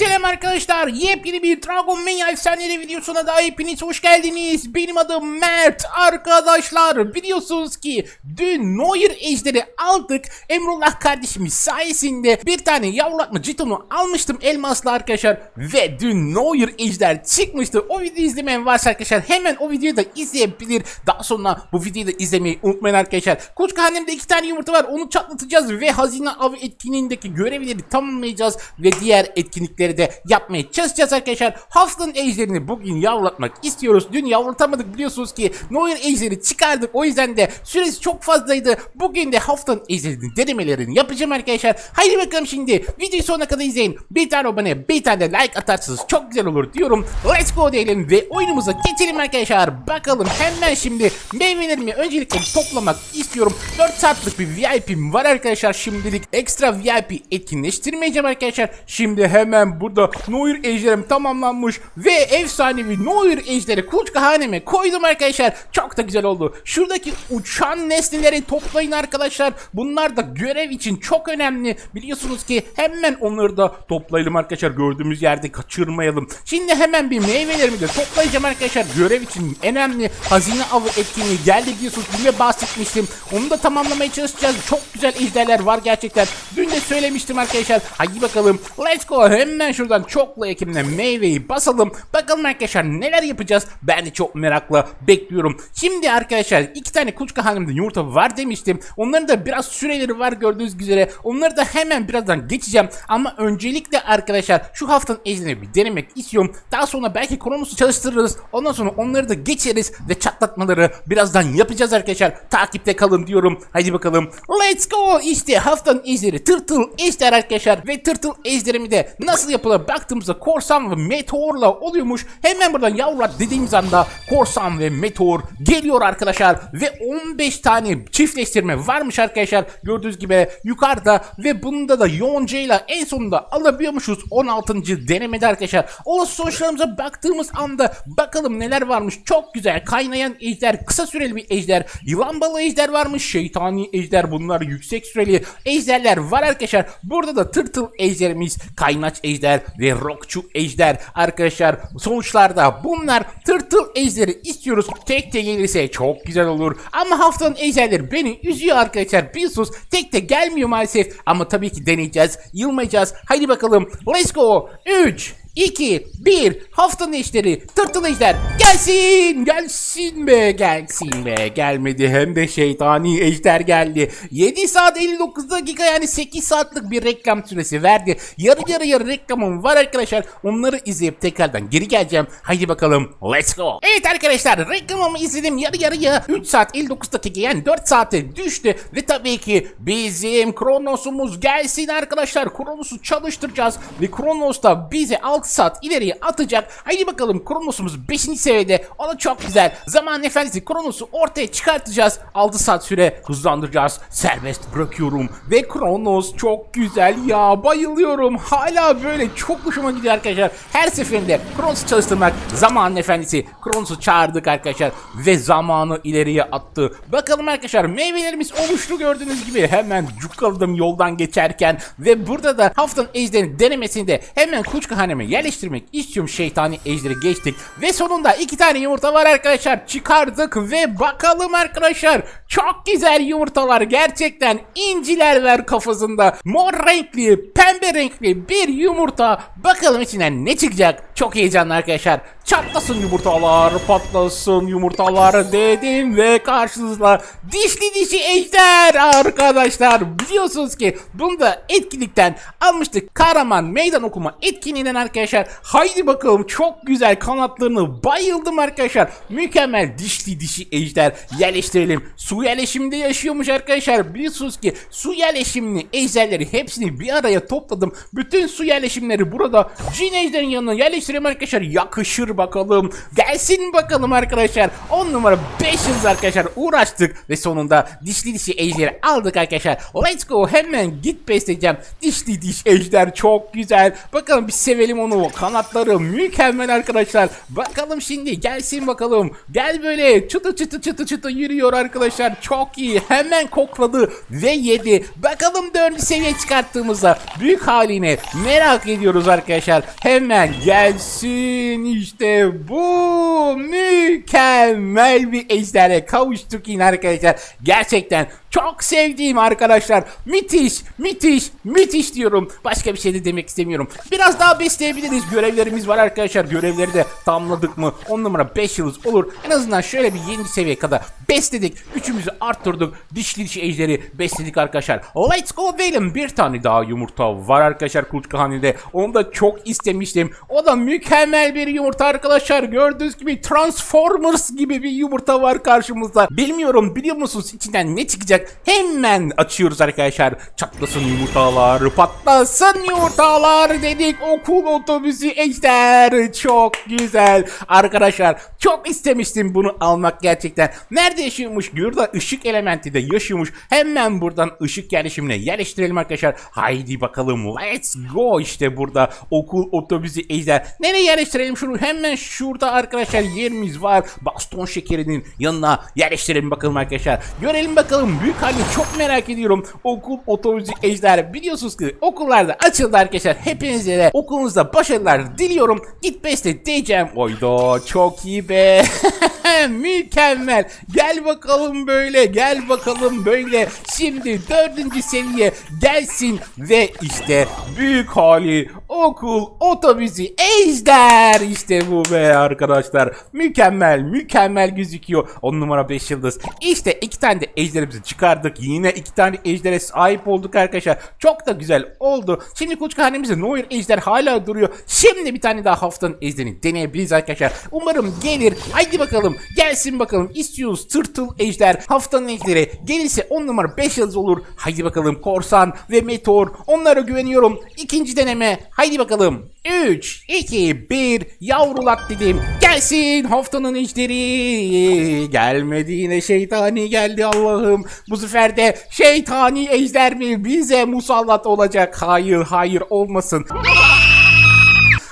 Selam arkadaşlar. Yepyeni bir Dragon Mania efsaneleri videosuna da hepiniz hoş geldiniz. Benim adım Mert. Arkadaşlar biliyorsunuz ki dün Noir ejderi aldık. Emrullah kardeşimiz sayesinde bir tane yavrulatma jetonu almıştım elmaslı arkadaşlar. Ve dün Noir ejder çıkmıştı. O videoyu izlemeyen varsa arkadaşlar hemen o videoyu da izleyebilir. Daha sonra bu videoyu da izlemeyi unutmayın arkadaşlar. Koç Kahanem'de iki tane yumurta var. Onu çatlatacağız ve hazine avı etkinliğindeki görevleri tamamlayacağız ve diğer etkinlikleri de yapmaya çalışacağız arkadaşlar. Haftanın ejderini bugün yavrulatmak istiyoruz. Dün yavrultamadık biliyorsunuz ki Noir ejderi çıkardık. O yüzden de süresi çok fazlaydı. Bugün de haftanın ejderinin denemelerini yapacağım arkadaşlar. Haydi bakalım şimdi videoyu sonuna kadar izleyin. Bir tane abone bir tane de like atarsanız çok güzel olur diyorum. Let's go diyelim ve oyunumuza geçelim arkadaşlar. Bakalım hemen şimdi meyvelerimi öncelikle toplamak istiyorum. 4 saatlik bir VIP'm var arkadaşlar şimdilik. Ekstra VIP etkinleştirmeyeceğim arkadaşlar. Şimdi hemen burada Noir ejderim tamamlanmış ve efsanevi Noir ejderi kuluçka haneme koydum arkadaşlar. Çok da güzel oldu. Şuradaki uçan nesneleri toplayın arkadaşlar. Bunlar da görev için çok önemli. Biliyorsunuz ki hemen onları da toplayalım arkadaşlar. Gördüğümüz yerde kaçırmayalım. Şimdi hemen bir meyvelerimi de toplayacağım arkadaşlar. Görev için önemli hazine avı etkinliği geldi biliyorsunuz. Dün bahsetmiştim. Onu da tamamlamaya çalışacağız. Çok güzel ejderler var gerçekten. Dün de söylemiştim arkadaşlar. Hadi bakalım. Let's go. Hemen şuradan çokla ekimle meyveyi basalım. Bakalım arkadaşlar neler yapacağız. Ben de çok merakla bekliyorum. Şimdi arkadaşlar iki tane kuluçka halimde yumurta var demiştim. Onların da biraz süreleri var gördüğünüz üzere. Onları da hemen birazdan geçeceğim. Ama öncelikle arkadaşlar şu haftanın ejderini bir denemek istiyorum. Daha sonra belki Kronos'u çalıştırırız. Ondan sonra onları da geçeriz ve çatlatmaları birazdan yapacağız arkadaşlar. Takipte kalın diyorum. Hadi bakalım. Let's go. İşte haftanın ejderi tırtıl ejder arkadaşlar. Ve tırtıl ejderimi de nasıl yapılır baktığımızda korsan ve meteorla oluyormuş. Hemen buradan yavrular dediğimiz anda korsan ve meteor geliyor arkadaşlar. Ve 15 tane çiftleştirme varmış arkadaşlar. Gördüğünüz gibi yukarıda ve bunda da yoncayla en sonunda alabiliyormuşuz 16. denemede arkadaşlar. Olası sonuçlarımıza baktığımız anda bakalım neler varmış. Çok güzel kaynayan ejder, kısa süreli bir ejder, yılan balığı ejder varmış, şeytani ejder bunlar yüksek süreli ejderler var arkadaşlar. Burada da tırtıl ejderimiz, kaynaç ejder ve rokçu ejder arkadaşlar. Sonuçlarda bunlar tırtıl ejderi istiyoruz. Tek de gelirse çok güzel olur. Ama haftanın ejderleri beni üzüyor arkadaşlar. Biliyorsunuz tek de gelmiyor maalesef. Ama tabii ki deneyeceğiz. Yılmayacağız. Haydi bakalım. Let's go. 3 2, 1, haftanın eşleri, tırtıl ejder, gelsin, gelsin be, gelsin be, gelmedi hem de şeytani ejder geldi. 7 saat 59 dakika yani 8 saatlik bir reklam süresi verdi. Yarı yarı yarı reklamım var arkadaşlar, onları izleyip tekrardan geri geleceğim. Haydi bakalım, let's go. Evet arkadaşlar, reklamımı izledim yarı yarıya 3 saat 59 dakika yani 4 saate düştü. Ve tabii ki bizim Kronos'umuz gelsin arkadaşlar, Kronos'u çalıştıracağız. Ve Kronos da bize 6 saat ileriye atacak. Haydi bakalım Kronos'umuz 5. seviyede. O da çok güzel. Zaman efendisi Kronos'u ortaya çıkartacağız. 6 saat süre hızlandıracağız. Serbest bırakıyorum. Ve Kronos çok güzel ya. Bayılıyorum. Hala böyle çok hoşuma gidiyor arkadaşlar. Her seferinde Kronos'u çalıştırmak. Zaman efendisi Kronos'u çağırdık arkadaşlar. Ve zamanı ileriye attı. Bakalım arkadaşlar meyvelerimiz oluştu gördüğünüz gibi. Hemen cukkaladım yoldan geçerken. Ve burada da haftanın ejderini denemesinde hemen kuluçkahaneme yerleştirmek istiyorum şeytani ejderi geçtik. Ve sonunda iki tane yumurta var arkadaşlar. Çıkardık ve bakalım arkadaşlar. Çok güzel yumurtalar. Gerçekten inciler ver kafasında. Mor renkli pembe renkli bir yumurta. Bakalım içinden ne çıkacak çok heyecanlı arkadaşlar. Çatlasın yumurtalar patlasın yumurtalar dedim ve karşınızda dişli dişi ejder arkadaşlar. Biliyorsunuz ki bunu da etkinlikten almıştık. Kahraman meydan okuma etkinliğinden arkadaşlar. Haydi bakalım çok güzel kanatlarını bayıldım arkadaşlar. Mükemmel dişli dişi ejder yerleştirelim. Su yerleşiminde yaşıyormuş arkadaşlar. Biliyorsunuz ki su yerleşimini ejderleri hepsini bir araya topladım. Bütün su yerleşimleri burada. Cin ejderin yanına yerleştirdim yerleştirelim arkadaşlar. Yakışır bakalım. Gelsin bakalım arkadaşlar. 10 numara 5 yıldız arkadaşlar uğraştık ve sonunda dişli dişi ejderi aldık arkadaşlar. Let's go hemen git besleyeceğim. Dişli diş ejder çok güzel. Bakalım bir sevelim onu. Kanatları mükemmel arkadaşlar. Bakalım şimdi gelsin bakalım. Gel böyle çıtı çıtı çıtı çıtı yürüyor arkadaşlar. Çok iyi. Hemen kokladı ve yedi. Bakalım 4. seviye çıkarttığımızda büyük haline merak ediyoruz arkadaşlar. Hemen gelsin işte bu mükemmel bir ejdere kavuştuk yine arkadaşlar. Gerçekten çok sevdiğim arkadaşlar. Müthiş, müthiş, müthiş diyorum. Başka bir şey de demek istemiyorum. Biraz daha besleyebiliriz. Görevlerimiz var arkadaşlar. Görevleri de tamamladık mı 10 numara 5 yıldız olur. En azından şöyle bir 7. seviye kadar besledik. Üçümüzü arttırdık. Dişli dişi ejderi besledik arkadaşlar. Let's go diyelim. Bir tane daha yumurta var arkadaşlar kuluçka hanede. Onu da çok istemiştim. O da mükemmel bir yumurta arkadaşlar. Gördüğünüz gibi Transformers gibi bir yumurta var karşımızda. Bilmiyorum biliyor musunuz içinden ne çıkacak? Hemen açıyoruz arkadaşlar. Çatlasın yumurtalar, patlasın yumurtalar dedik. Okul otobüsü ejder. Çok güzel. Arkadaşlar çok istemiştim bunu almak gerçekten. Nerede yaşıyormuş? Burada ışık elementi de yaşıyormuş. Hemen buradan ışık yerleşimine yerleştirelim arkadaşlar. Haydi bakalım let's go işte burada okul otobüsü ejder. Nereye yerleştirelim şunu? Hemen şurada arkadaşlar yerimiz var. Baston şekerinin yanına yerleştirelim bakalım arkadaşlar. Görelim bakalım büyük hali çok merak ediyorum. Okul otobüsü ejder. Biliyorsunuz ki okullarda açıldı arkadaşlar. Hepinize de okulunuzda başarılar diliyorum. Git besle diyeceğim. Oyda çok iyi be. Mükemmel. Gel bakalım böyle. Gel bakalım böyle. Şimdi dördüncü seviye gelsin ve işte büyük hali okul otobüsü ejder. İşte bu be arkadaşlar. Mükemmel mükemmel gözüküyor. 10 numara 5 yıldız. İşte iki tane de ejderimizi çıkardık. Yine iki tane ejdere sahip olduk arkadaşlar. Çok da güzel oldu. Şimdi kuluçkahanemizde Noir ejder hala duruyor. Şimdi bir tane daha haftanın ejderini deneyebiliriz arkadaşlar. Umarım gelir. Haydi bakalım. Gelsin bakalım. İstiyoruz tırtıl ejder. Haftanın ejderi. Gelirse 10 numara 5 yıldız olur. Haydi bakalım korsan ve meteor. Onlara güveniyorum. İkinci deneme. Haydi bakalım. 3, 2, 1 yavrulat dedim. Gelsin haftanın ejderi. Gelmedi yine şeytani geldi Allah'ım. Bu sefer de şeytani ejder mi bize musallat olacak? Hayır hayır olmasın.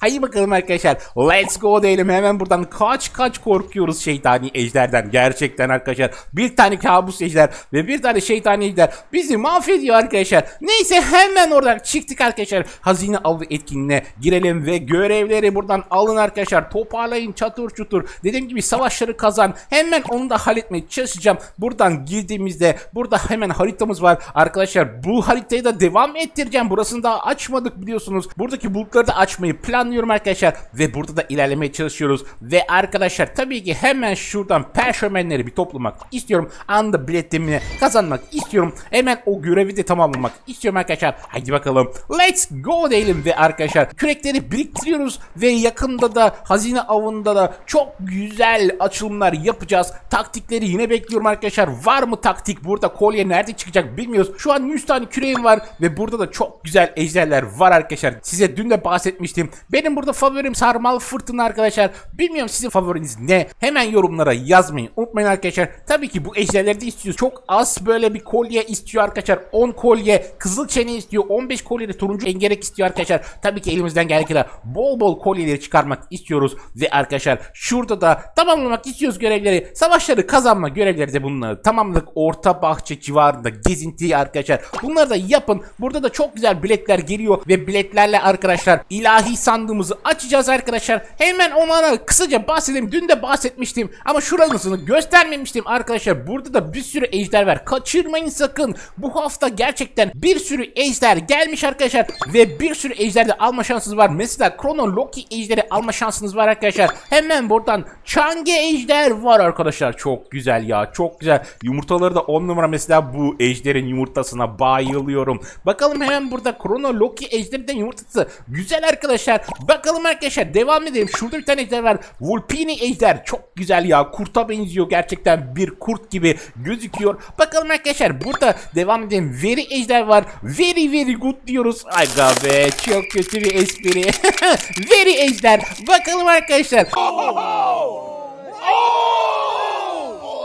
Haydi bakalım arkadaşlar. Let's go diyelim hemen buradan kaç kaç korkuyoruz şeytani ejderden. Gerçekten arkadaşlar. Bir tane kabus ejder ve bir tane şeytani ejder bizi mahvediyor arkadaşlar. Neyse hemen oradan çıktık arkadaşlar. Hazine avı etkinliğine girelim ve görevleri buradan alın arkadaşlar. Toparlayın çatır çutur. Dediğim gibi savaşları kazan. Hemen onu da halletmeye çalışacağım. Buradan girdiğimizde burada hemen haritamız var. Arkadaşlar bu haritayı da devam ettireceğim. Burasını daha açmadık biliyorsunuz. Buradaki bulutları da açmayı planlıyorum arkadaşlar. Ve burada da ilerlemeye çalışıyoruz. Ve arkadaşlar tabii ki hemen şuradan perşömenleri bir toplamak istiyorum. Anda biletimi kazanmak istiyorum. Hemen o görevi de tamamlamak istiyorum arkadaşlar. Haydi bakalım. Let's go diyelim ve arkadaşlar kürekleri biriktiriyoruz. Ve yakında da hazine avında da çok güzel açılımlar yapacağız. Taktikleri yine bekliyorum arkadaşlar. Var mı taktik? Burada kolye nerede çıkacak bilmiyoruz. Şu an 100 tane küreğim var. Ve burada da çok güzel ejderler var arkadaşlar. Size dün de bahsetmiştim. Benim burada favorim sarmal fırtına arkadaşlar. Bilmiyorum sizin favoriniz ne? Hemen yorumlara yazmayı unutmayın arkadaşlar. Tabii ki bu ejderleri de istiyoruz. Çok az böyle bir kolye istiyor arkadaşlar. 10 kolye kızıl çene istiyor. 15 kolye de turuncu engerek istiyor arkadaşlar. Tabii ki elimizden geldiği kadar bol bol kolyeleri çıkarmak istiyoruz. Ve arkadaşlar şurada da tamamlamak istiyoruz görevleri. Savaşları kazanma görevleri de bunları tamamladık. Orta bahçe civarında gezinti arkadaşlar. Bunları da yapın. Burada da çok güzel biletler geliyor. Ve biletlerle arkadaşlar ilahi sandığımızı açacağız arkadaşlar. Hemen onlara kısaca bahsedeyim. Dün de bahsetmiştim ama şurasını göstermemiştim arkadaşlar. Burada da bir sürü ejder var. Kaçırmayın sakın. Bu hafta gerçekten bir sürü ejder gelmiş arkadaşlar ve bir sürü ejder de alma şansınız var. Mesela Chrono Loki ejderi alma şansınız var arkadaşlar. Hemen buradan Change ejder var arkadaşlar. Çok güzel ya. Çok güzel. Yumurtaları da 10 numara mesela bu ejderin yumurtasına bayılıyorum. Bakalım hemen burada Chrono Loki ejderi de yumurtası. Güzel arkadaşlar. Bakalım arkadaşlar devam edelim. Şurada bir tane ejder var. Vulpini ejder. Çok güzel ya. Kurta benziyor gerçekten. Bir kurt gibi gözüküyor. Bakalım arkadaşlar burada devam edelim. Veri ejder var. Very very good diyoruz. Aga be çok kötü bir espri. Veri ejder. Bakalım arkadaşlar.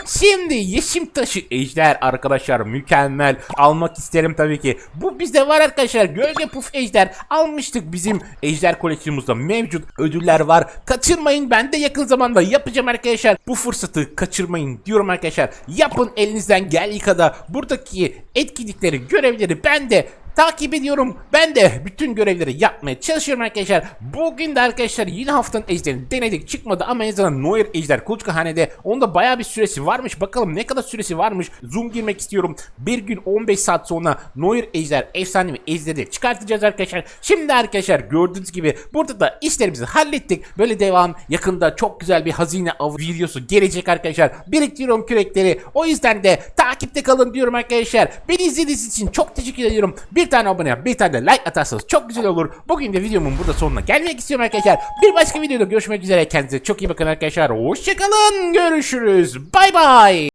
Şimdi yeşim taşı ejder arkadaşlar mükemmel almak isterim tabii ki. Bu bizde var arkadaşlar gölge puf ejder almıştık bizim ejder koleksiyonumuzda mevcut ödüller var. Kaçırmayın ben de yakın zamanda yapacağım arkadaşlar. Bu fırsatı kaçırmayın diyorum arkadaşlar. Yapın elinizden gel yıkada buradaki etkinlikleri görevleri ben de takip ediyorum. Ben de bütün görevleri yapmaya çalışıyorum arkadaşlar. Bugün de arkadaşlar yine haftanın ejderini denedik. Çıkmadı ama en azından Noir ejder Kuluçkahane'de onda bayağı bir süresi varmış. Bakalım ne kadar süresi varmış. Zoom girmek istiyorum. Bir gün 15 saat sonra Noir ejder efsanevi ejderi çıkartacağız arkadaşlar. Şimdi arkadaşlar gördüğünüz gibi burada da işlerimizi hallettik. Böyle devam. Yakında çok güzel bir hazine avı videosu gelecek arkadaşlar. Biriktiriyorum kürekleri. O yüzden de takipte kalın diyorum arkadaşlar. Beni izlediğiniz için çok teşekkür ediyorum. Bir tane abone, bir tane de like atarsanız çok güzel olur. Bugün de videomun burada sonuna gelmek istiyorum arkadaşlar. Bir başka videoda görüşmek üzere. Kendinize çok iyi bakın arkadaşlar. Hoşçakalın. Görüşürüz. Bay bay.